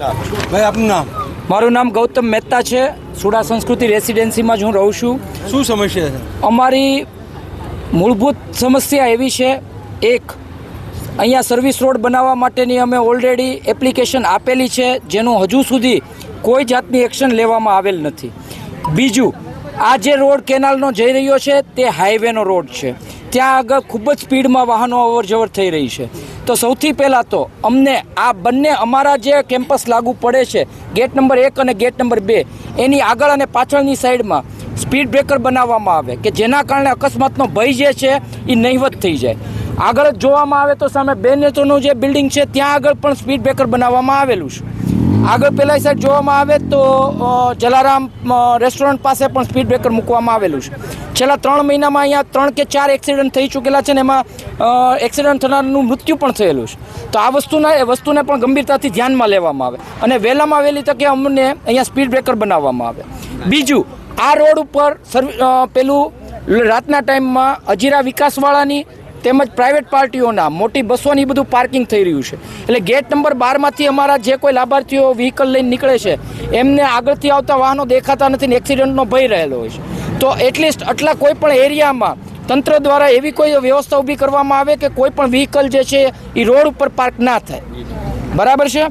ભાઈ આપનું નામ? મારું નામ ગૌતમ મહેતા છે. સુડા સંસ્કૃતિ રેસિડેન્સીમાં જ હું રહું છું. શું સમસ્યા છે? અમારી મૂળભૂત સમસ્યા એવી છે એક અહીંયા સર્વિસ રોડ બનાવવા માટેની અમે ઓલરેડી એપ્લિકેશન આપેલી છે જેનું હજુ સુધી કોઈ જાતની એક્શન લેવામાં આવેલ નથી. બીજું આ જે રોડ કેનાલનો જઈ રહ્યો છે તે હાઈવેનો રોડ છે. ત્યાં આગળ ખૂબ જ સ્પીડમાં વાહનો અવર જવર થઈ રહી છે. તો સૌથી પહેલાં તો અમને આ બંને અમારા જે કેમ્પસ લાગુ પડે છે, ગેટ નંબર એક અને ગેટ નંબર બે, એની આગળ અને પાછળની સાઈડમાં સ્પીડ બ્રેકર બનાવવામાં આવે કે જેના કારણે અકસ્માતનો ભય જે છે એ નહીવત થઈ જાય. આગળ જોવામાં આવે તો સામે બે નેત્રોનું જે બિલ્ડિંગ છે, ત્યાં આગળ પણ સ્પીડ બ્રેકર બનાવવામાં આવેલું છે. આગળ પેલા સાઈડ જોવામાં આવે તો જલારામ રેસ્ટોરન્ટ પાસે પણ સ્પીડ બ્રેકર મૂકવામાં આવેલું છે. છેલ્લા ત્રણ મહિનામાં અહીંયા ત્રણ કે ચાર એક્સિડન્ટ થઈ ચૂકેલા છે ને એમાં એક્સિડન્ટ થનારનું મૃત્યુ પણ થયેલું છે. તો આ વસ્તુના, એ વસ્તુને પણ ગંભીરતાથી ધ્યાનમાં લેવામાં આવે. અને વહેલામાં વહેલી તકે અમને અહીંયા સ્પીડ બ્રેકર બનાવવામાં આવે. બીજું, આ રોડ ઉપર સર્વિ પેલું રાતના ટાઈમમાં અજીરા વિકાસવાળાની તેમજ પ્રાઇવેટ પાર્ટીઓના, મોટી બસોની બધું પાર્કિંગ થઈ રહ્યું છે. એટલે ગેટ નંબર બારમાંથી અમારા જે કોઈ લાભાર્થીઓ વ્હીકલ લઈને નીકળે છે, એમને આગળથી આવતા વાહનો દેખાતા નથી ને એક્સિડન્ટનો ભય રહેલો હોય છે. તો એટલીસ્ટ આટલા કોઈ પણ એરિયામાં તંત્ર દ્વારા એવી કોઈ વ્યવસ્થા ઊભી કરવામાં આવે કે કોઈ પણ વ્હીકલ જે છે એ રોડ ઉપર પાર્ક ના થાય. બરાબર છે?